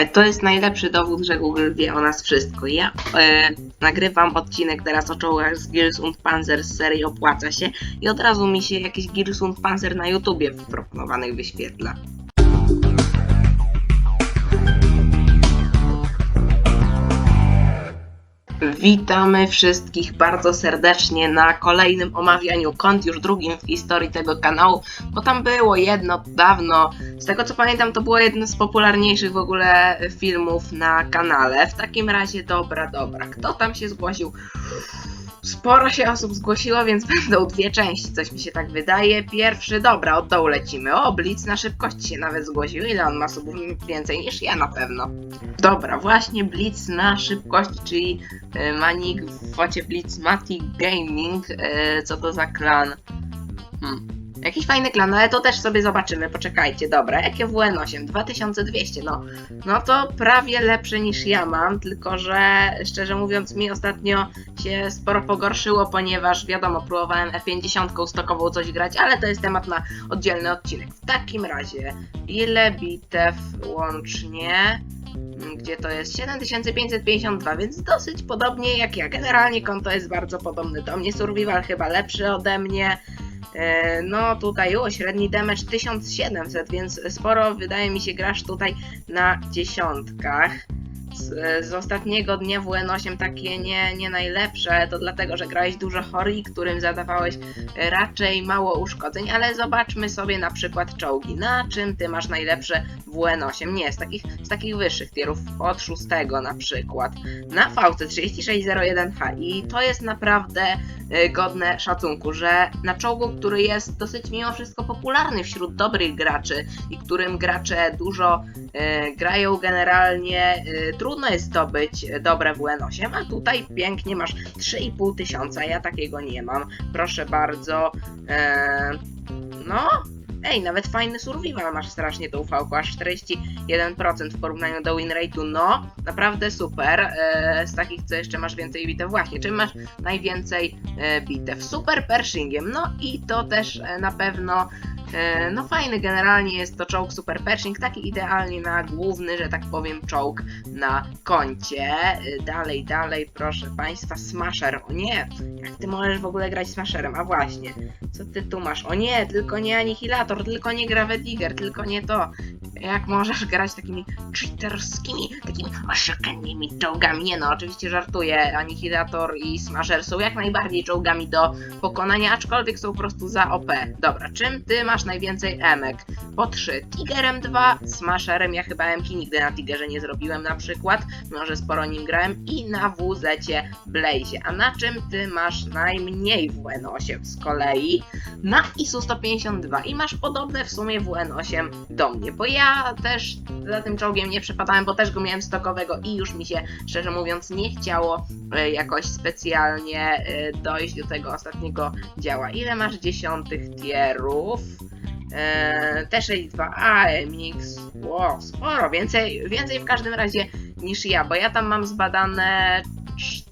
Ale to jest najlepszy dowód, że Google wie o nas wszystko. Ja e, nagrywam odcinek teraz o czołgach z Gears und Panzer z serii Opłaca się i od razu mi się jakiś Gears und Panzer na YouTubie w proponowanych wyświetla. Witamy wszystkich bardzo serdecznie na kolejnym omawianiu kont, już drugim w historii tego kanału, bo tam było jedno dawno. Z tego co pamiętam, to było jedno z popularniejszych w ogóle filmów na kanale. W takim razie, dobra, dobra. Kto tam się zgłosił? Sporo się osób zgłosiło, więc będą dwie części, coś mi się tak wydaje. Pierwszy, dobra, od dołu lecimy. O, Blitz na szybkość się nawet zgłosił. Ile on ma subów? Więcej niż ja na pewno. Dobra, właśnie Blitz na szybkość, czyli e, Manik w focie Blitz Mati Gaming. E, co to za klan? Hmm. Jakiś fajny klan, ale to też sobie zobaczymy, poczekajcie. Dobra, jakie WN8? 2200, no. No to prawie lepsze niż ja mam, tylko że szczerze mówiąc mi ostatnio się sporo pogorszyło, ponieważ wiadomo, próbowałem F50 stokową coś grać, ale to jest temat na oddzielny odcinek. W takim razie, ile bitew łącznie? Mm, Gdzie to jest 7552, więc dosyć podobnie jak ja. Generalnie konto jest bardzo podobne do mnie. Survival chyba lepszy ode mnie. E, No tutaj o, średni damage 1700, więc sporo wydaje mi się grasz tutaj na dziesiątkach. Z, ostatniego dnia WN8 takie nie, nie najlepsze, to dlatego, że grałeś dużo chori, którym zadawałeś raczej mało uszkodzeń, ale zobaczmy sobie na przykład czołgi. Na czym ty masz najlepsze WN8? Nie, z takich, z takich wyższych tierów, od szóstego na przykład. Na VC 3601H i to jest naprawdę y, godne szacunku, że na czołgu, który jest dosyć mimo wszystko popularny wśród dobrych graczy i którym gracze dużo y, grają generalnie, y, trudno jest zdobyć dobre WN8, a tutaj pięknie masz 3,5 tysiąca, ja takiego nie mam. Proszę bardzo. E, no, Ej, nawet fajny survival masz strasznie tą ufałkę, aż 41% w porównaniu do winrate'u, no, naprawdę super. E, z takich, co jeszcze masz więcej bitew, właśnie, czym masz najwięcej e, bitew? Super Pershingiem, no i to też e, na pewno No fajny generalnie jest to czołg Super Pershing, taki idealnie na główny, że tak powiem, czołg na koncie. E, Dalej, dalej, proszę Państwa, Smasher. O nie, jak Ty możesz w ogóle grać Smasherem? A właśnie, co Ty tu masz? O nie, tylko nie Anihilator, tylko nie Gravedigger, tylko nie to. Jak możesz grać takimi cheaterskimi, takimi oszukannymi czołgami? Nie no, oczywiście żartuję. Anihilator i Smasher są jak najbardziej czołgami do pokonania, aczkolwiek są po prostu za OP. Dobra, czym ty masz najwięcej emek? Po 3. Tigerem 2, Smasherem, ja chyba emki nigdy na Tigerze nie zrobiłem na przykład, może sporo nim grałem, i na WZ Blaze. A na czym ty masz najmniej WN8 z kolei? Na ISU 152 i masz podobne w sumie WN8 do mnie, bo ja też za tym czołgiem nie przepadałem, bo też go miałem stokowego i już mi się, szczerze mówiąc, nie chciało e, jakoś specjalnie e, dojść do tego ostatniego działa. Ile masz dziesiątych tierów? Eee, T62 AMX, wow, sporo, więcej, więcej w każdym razie niż ja, bo ja tam mam zbadane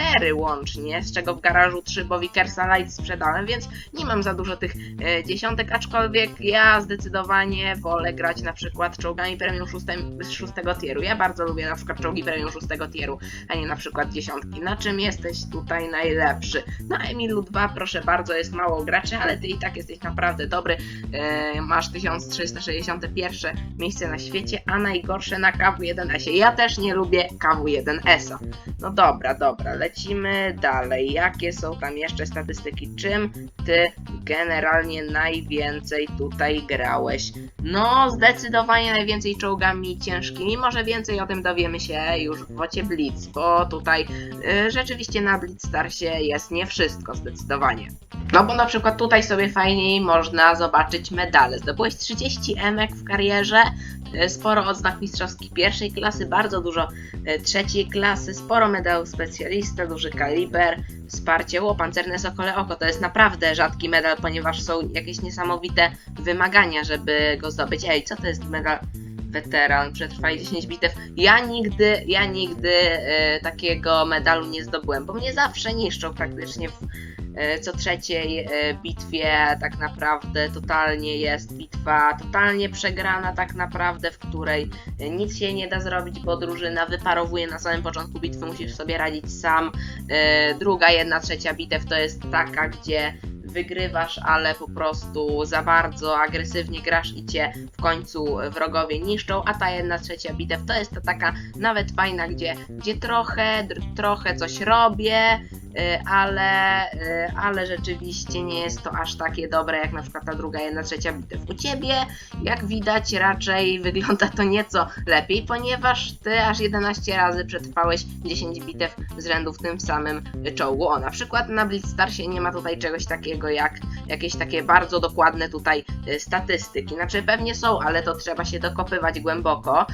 4 łącznie, z czego w garażu 3, bo Vickersa Light sprzedałem, więc nie mam za dużo tych e, dziesiątek, aczkolwiek ja zdecydowanie wolę grać na przykład czołgami premium 6, z 6 tieru. Ja bardzo lubię na przykład czołgi premium 6 tieru, a nie na przykład dziesiątki. Na czym jesteś tutaj najlepszy? Na Emilu 2 proszę bardzo, jest mało graczy, ale ty i tak jesteś naprawdę dobry. E, masz 1361 miejsce na świecie, a najgorsze na KW1S. Ja też nie lubię KW1S. No dobra, dobra, lecimy dalej. Jakie są tam jeszcze statystyki? Czym ty generalnie najwięcej tutaj grałeś? No, zdecydowanie najwięcej czołgami ciężkimi. Może więcej o tym dowiemy się już w wocie Blitz, bo tutaj y, rzeczywiście na Blitz Starsie jest nie wszystko zdecydowanie. No bo na przykład tutaj sobie fajniej można zobaczyć medale. Zdobyłeś 30 emek w karierze, y, sporo odznak mistrzowskich pierwszej klasy, bardzo dużo y, trzeciej klasy, sporo medałów duży kaliber, wsparcie, o, pancerne sokole oko, to jest naprawdę rzadki medal, ponieważ są jakieś niesamowite wymagania, żeby go zdobyć. Ej, co to jest medal weteran, przetrwaj 10 bitew. Ja nigdy, ja nigdy e, takiego medalu nie zdobyłem, bo mnie zawsze niszczą praktycznie w, co trzeciej e, bitwie tak naprawdę totalnie jest bitwa totalnie przegrana tak naprawdę, w której e, nic się nie da zrobić, bo drużyna wyparowuje na samym początku bitwy, musisz sobie radzić sam. E, Druga, jedna trzecia bitew to jest taka, gdzie wygrywasz, ale po prostu za bardzo agresywnie grasz i cię w końcu wrogowie niszczą, a ta jedna trzecia bitew to jest ta taka nawet fajna, gdzie, gdzie trochę, trochę coś robię, ale, y, ale rzeczywiście nie jest to aż takie dobre jak na przykład ta druga jedna trzecia bitew. U ciebie, jak widać, raczej wygląda to nieco lepiej, ponieważ ty aż 11 razy przetrwałeś 10 bitew z rzędu w tym samym czołgu. O, na przykład na Blitzstarsie nie ma tutaj czegoś takiego jak jakieś takie bardzo dokładne tutaj y, statystyki. Znaczy pewnie są, ale to trzeba się dokopywać głęboko.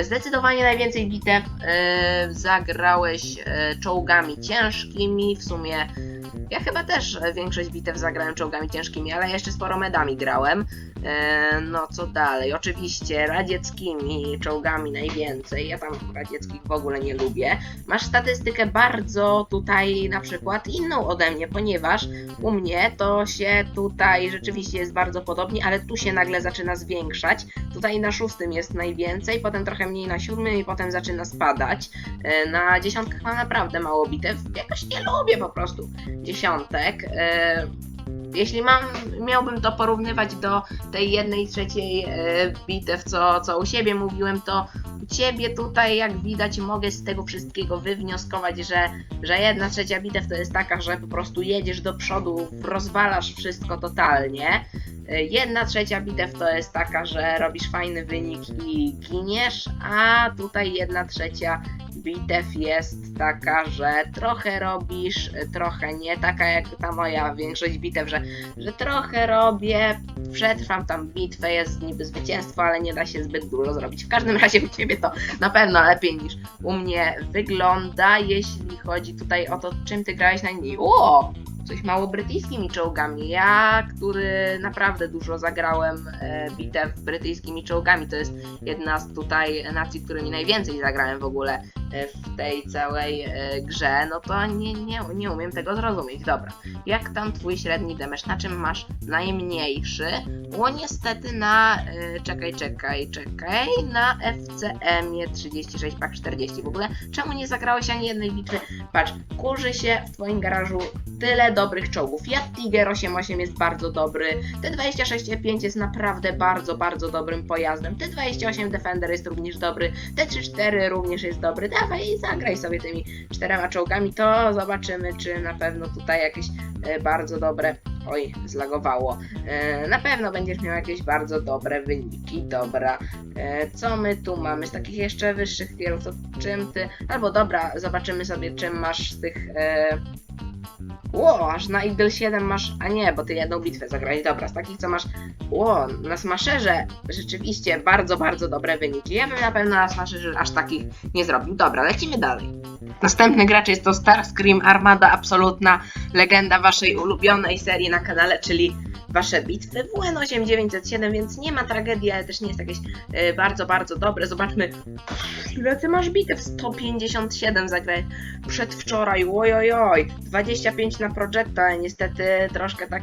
Y, Zdecydowanie najwięcej bitew y, zagrałeś czołgami ciężkimi, w sumie ja chyba też większość bitew zagrałem czołgami ciężkimi, ale jeszcze sporo medami grałem. E, no co dalej? Oczywiście radzieckimi czołgami najwięcej. Ja tam radzieckich w ogóle nie lubię. Masz statystykę bardzo tutaj na przykład inną ode mnie, ponieważ u mnie to się tutaj rzeczywiście jest bardzo podobnie, ale tu się nagle zaczyna zwiększać. Tutaj na szóstym jest najwięcej, potem trochę mniej na siódmym i potem zaczyna spadać. E, na dziesiątkach mam naprawdę mało bitew. Jakoś nie lubię po prostu dziesiątek. Jeśli mam, miałbym to porównywać do tej jednej trzeciej e, bitew, co, co u siebie mówiłem, to u ciebie tutaj, jak widać, mogę z tego wszystkiego wywnioskować, że, że jedna trzecia bitew to jest taka, że po prostu jedziesz do przodu, rozwalasz wszystko totalnie. E, Jedna trzecia bitew to jest taka, że robisz fajny wynik i giniesz, a tutaj jedna trzecia bitew jest taka, że trochę robisz, trochę nie, taka jak ta moja większość bitew, że, że trochę robię, przetrwam tam bitwę, jest niby zwycięstwo, ale nie da się zbyt dużo zrobić. W każdym razie u Ciebie to na pewno lepiej niż u mnie wygląda, jeśli chodzi tutaj o to, czym Ty grałeś na niej. O! Coś mało brytyjskimi czołgami. Ja, który naprawdę dużo zagrałem e, bitew brytyjskimi czołgami, to jest jedna z tutaj nacji, którymi najwięcej zagrałem w ogóle w tej całej e, grze, no to nie, nie, nie umiem tego zrozumieć. Dobra, jak tam twój średni damage, na czym masz najmniejszy? O niestety na, e, czekaj, czekaj, czekaj, na FCM-ie 36 pak 40 w ogóle. Czemu nie zagrałeś ani jednej bitwy? Patrz, kurzy się w twoim garażu tyle dobrych czołgów. Jak Tiger 88 jest bardzo dobry, T26E5 jest naprawdę bardzo, bardzo dobrym pojazdem, T28 Defender jest również dobry, T34 również jest dobry. Dawaj zagraj sobie tymi czterema czołgami, to zobaczymy, czy na pewno tutaj jakieś e, bardzo dobre. Oj, zlagowało. E, na pewno będziesz miał jakieś bardzo dobre wyniki. Dobra. E, co my tu mamy z takich jeszcze wyższych kierowców? Czym ty. Albo dobra, zobaczymy sobie, czym masz z tych. Ło, aż na Eagle 7 masz. A nie, bo ty jedną bitwę zagrałeś. Dobra, z takich co masz. Ło, na Smasherze rzeczywiście bardzo, bardzo dobre wyniki. Ja bym na pewno na Smasherze aż takich nie zrobił. Dobra, lecimy dalej. Następny gracz jest to Starscream Armada, absolutna legenda waszej ulubionej serii na kanale, czyli wasze bitwy WN8 907, więc nie ma tragedii, ale też nie jest jakieś e, bardzo, bardzo dobre. Zobaczmy, ile ty masz bitew? 157 zagrałeś przedwczoraj, ojojoj, 25 na projectile, niestety troszkę tak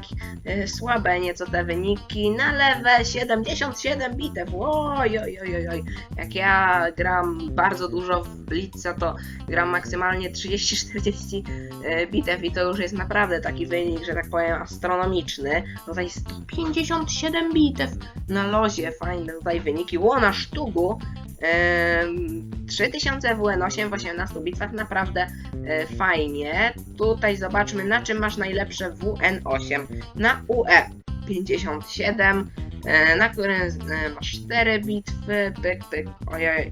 słabe nieco te wyniki, na lewe 77 bitew, ojojojoj, jak ja gram bardzo dużo w Blitza, to gram maksymalnie 30-40 e, bitew i to już jest naprawdę taki wynik, że tak powiem, astronomiczny. Tutaj 157 bitew na lozie, fajne tutaj wyniki, ło na sztugu, Em, 3000 WN8 w 18 bitwach, naprawdę e, fajnie. Tutaj zobaczmy na czym masz najlepsze WN8. Na UE 57, e, na którym e, masz 4 bitwy, pyk, pyk, ojej,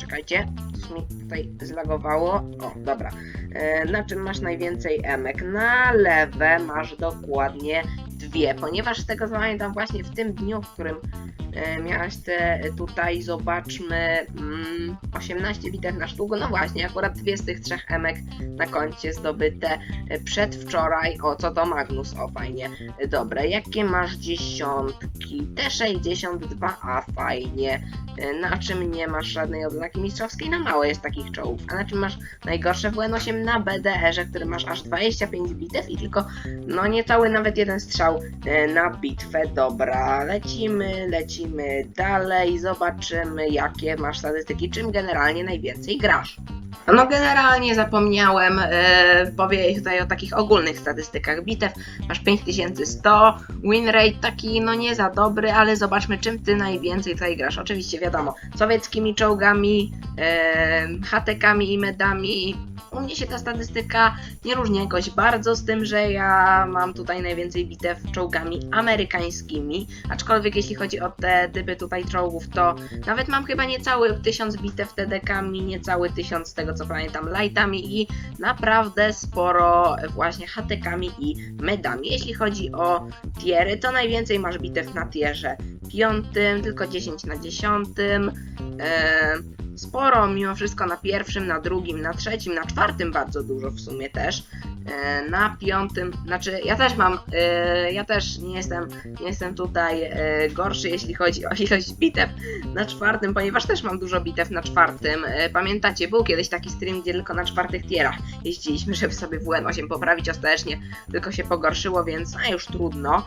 czekajcie, mi tutaj zlagowało, o, dobra. E, na czym masz najwięcej emek? Na lewe masz dokładnie dwie, ponieważ z tego co pamiętam właśnie w tym dniu, w którym miałaś te tutaj, zobaczmy, mm, 18 bitew na sztugu. No właśnie, akurat dwie z tych trzech emek na koncie zdobyte e, przedwczoraj. O, co to Magnus, o fajnie. E, Dobre, jakie masz dziesiątki? T62, a fajnie. E, Na czym nie masz żadnej odznaki mistrzowskiej? Na mało jest takich czołów. A na czym masz najgorsze WN8 na BDR-ze, który masz aż 25 bitew i tylko, no niecały nawet jeden strzał e, na bitwę. Dobra, lecimy, lecimy dalej, zobaczymy jakie masz statystyki, czym generalnie najwięcej grasz. No generalnie zapomniałem e, powiedzieć tutaj o takich ogólnych statystykach bitew. Masz 5100, win rate taki no nie za dobry, ale zobaczmy czym ty najwięcej tutaj grasz. Oczywiście wiadomo, sowieckimi czołgami, e, hatekami i medami. U mnie się ta statystyka nie różni jakoś bardzo z tym, że ja mam tutaj najwięcej bitew czołgami amerykańskimi, aczkolwiek jeśli chodzi o te typy tutaj czołgów, to nawet mam chyba niecały tysiąc bitew TDK-ami, niecały tysiąc z tego co pamiętam lightami i naprawdę sporo właśnie hatekami i medami. Jeśli chodzi o tiery, to najwięcej masz bitew na tierze piątym, tylko 10 na dziesiątym. Eee, sporo mimo wszystko na pierwszym, na drugim, na trzecim, na czwartym bardzo dużo w sumie też. E, na piątym, znaczy ja też mam, e, ja też nie jestem, nie jestem tutaj e, gorszy jeśli chodzi o ilość bitew na czwartym, ponieważ też mam dużo bitew na czwartym. Pamiętacie, był kiedyś taki stream, gdzie tylko na czwartych tierach jeździliśmy, żeby sobie WN8 poprawić ostatecznie, tylko się pogorszyło, więc a już trudno.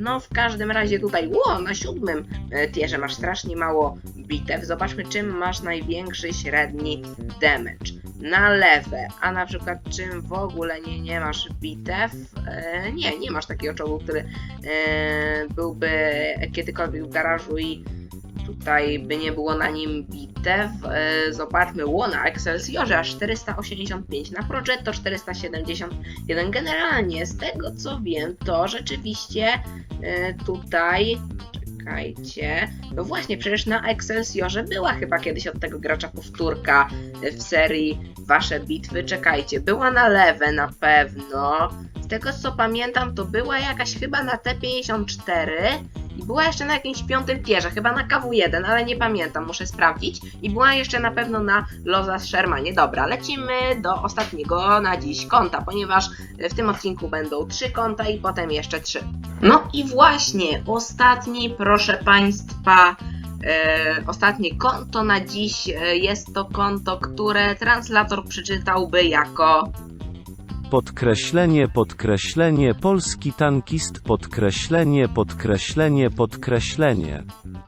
No w każdym razie tutaj, ło, na siódmym tierze masz strasznie mało bitew. Zobaczmy czym masz największy średni damage. Na lewe, a na przykład czym w ogóle nie, nie masz bitew? E, nie, nie masz takiego czołgu, który e, byłby kiedykolwiek w garażu i tutaj by nie było na nim bitew. E, zobaczmy, ło na Excelsiorze aż 485, na Progetto 471. Generalnie z tego co wiem, to rzeczywiście tutaj czekajcie. No właśnie, przecież na Excelsiorze była chyba kiedyś od tego gracza powtórka w serii Wasze bitwy. Czekajcie, była na lewe na pewno. Z tego co pamiętam, to była jakaś chyba na T54 i była jeszcze na jakimś piątym tierze, chyba na KW1, ale nie pamiętam, muszę sprawdzić. I była jeszcze na pewno na Loza z Shermanie. Dobra, lecimy do ostatniego na dziś konta, ponieważ w tym odcinku będą trzy konta i potem jeszcze trzy. No i właśnie, ostatni, proszę Państwa, e, ostatnie konto na dziś e, jest to konto, które translator przeczytałby jako Podkreślenie, podkreślenie, polski tankist, podkreślenie, podkreślenie, podkreślenie.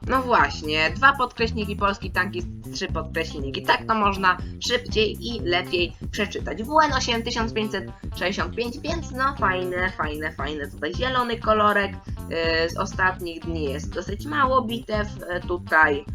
No właśnie, dwa podkreśniki polski tankist, trzy podkreśniki. Tak to można szybciej i lepiej przeczytać. WN 8565, więc no fajne, fajne, fajne. Tutaj zielony kolorek. Yy, z ostatnich dni jest dosyć mało bitew. Yy, tutaj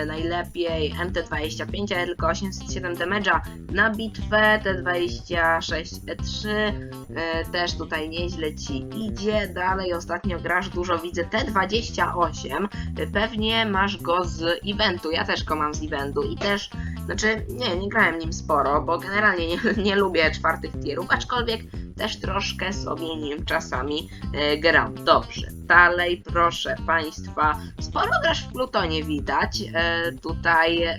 yy, najlepiej MT25, ale tylko 807 damage'a na bitwę. T26 E3 yy, też tutaj nieźle ci idzie. Dalej ostatnio grasz dużo, widzę T28. Yy, pewnie masz go z eventu. Ja też go mam z eventu i też, znaczy nie, nie grałem nim sporo, bo generalnie nie, nie lubię czwartych tierów, aczkolwiek też troszkę sobie nim czasami e, gram. Dobrze, dalej proszę Państwa, sporo grasz w Plutonie widać, e, tutaj e,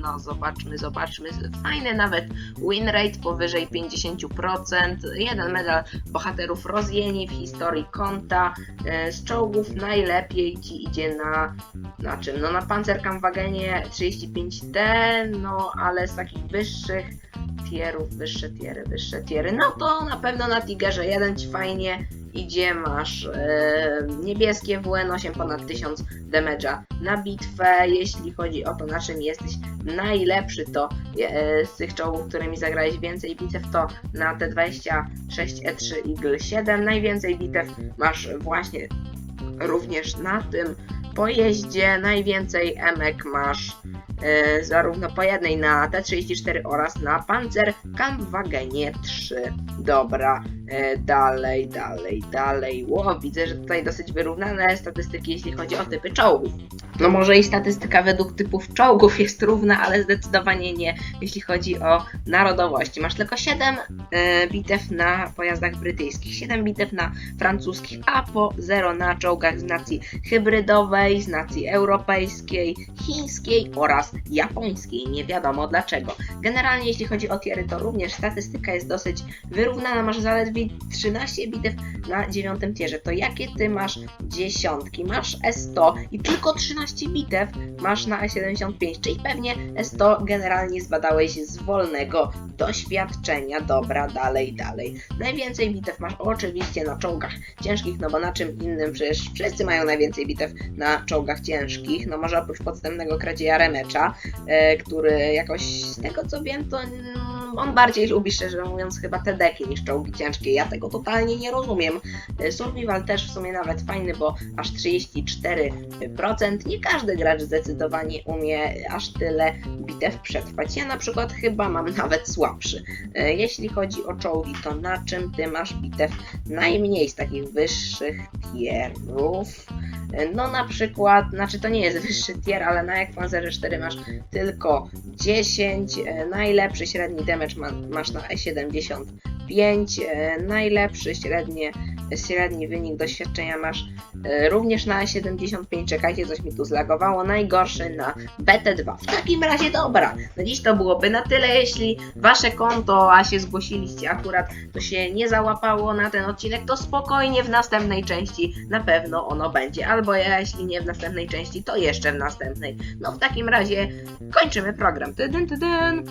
no zobaczmy, zobaczmy, fajny nawet win rate powyżej 50%, jeden medal bohaterów rozjeni w historii konta, z czołgów najlepiej Ci idzie na na czym? No na Panzerkampfwagenie 35T, no ale z takich wyższych tierów, wyższe tiery, wyższe tiery, no to na pewno na Tigerze 1 Ci fajnie idzie, masz e, niebieskie WN8 ponad 1000 damage'a na bitwę, jeśli chodzi o to na czym jesteś najlepszy, to e, z tych czołgów, którymi zagrałeś więcej bitew, to na T26E3 Eagle 7 najwięcej bitew masz właśnie również na tym pojeździe najwięcej emek masz e, zarówno po jednej na T34 oraz na Panzer Kampfwagenie 3. Dobra, E, dalej, dalej, dalej. Ło, widzę, że tutaj dosyć wyrównane statystyki, jeśli chodzi o typy czołgów. No może i statystyka według typów czołgów jest równa, ale zdecydowanie nie, jeśli chodzi o narodowości. Masz tylko 7 e, bitew na pojazdach brytyjskich, 7 bitew na francuskich, a po 0 na czołgach z nacji hybrydowej, z nacji europejskiej, chińskiej oraz japońskiej. Nie wiadomo dlaczego. Generalnie jeśli chodzi o tiery, to również statystyka jest dosyć wyrównana. Masz zaledwie 13 bitew na 9 tierze. To jakie ty masz dziesiątki? Masz S100 i tylko 13 bitew masz na E75, czyli pewnie S100 generalnie zbadałeś z wolnego doświadczenia. Dobra, dalej, dalej. Najwięcej bitew masz oczywiście na czołgach ciężkich, no bo na czym innym przecież wszyscy mają najwięcej bitew na czołgach ciężkich, no może oprócz podstępnego kradzieja Remecza, e, który jakoś z tego co wiem, to mm, on bardziej lubi szczerze mówiąc chyba te deki niż czołgi ciężkie. Ja tego totalnie nie rozumiem. E, Survival też w sumie nawet fajny, bo aż 34%. Nie każdy gracz zdecydowanie umie aż tyle bitew przetrwać. Ja na przykład chyba mam nawet słabszy. E, Jeśli chodzi o czołgi, to na czym ty masz bitew najmniej z takich wyższych tierów? No na przykład, znaczy to nie jest wyższy tier, ale na Ekwanzerze 4 masz tylko 10, e, najlepszy średni damage ma, masz na E70 5 e, najlepszy średnie, średni wynik doświadczenia masz e, również na 75. Czekajcie, coś mi tu zlagowało. Najgorszy na BT2. W takim razie dobra. Na dziś to byłoby na tyle. Jeśli wasze konto, a się zgłosiliście akurat, to się nie załapało na ten odcinek, to spokojnie w następnej części na pewno ono będzie. Albo ja, jeśli nie w następnej części, to jeszcze w następnej. No w takim razie kończymy program. Tydyn, tydyn.